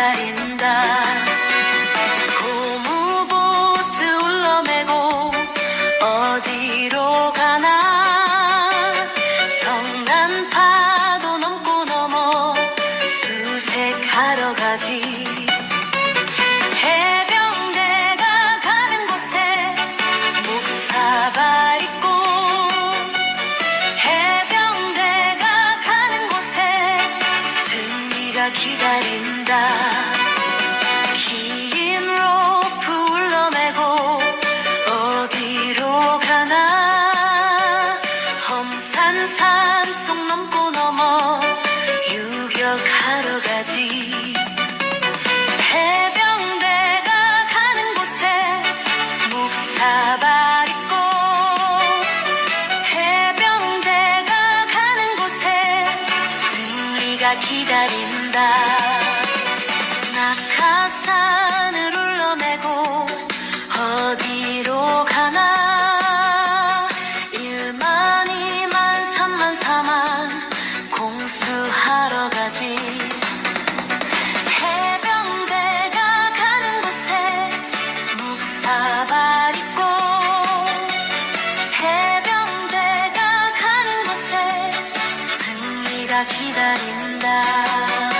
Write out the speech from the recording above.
기다린다. 고무보트 울러매고 어디로 가나. 성난 파도 넘고 넘어 수색하러 가지. 해병대가 가는 곳에 목사바 기다린다 기다린다. 낙하산. 기다린다.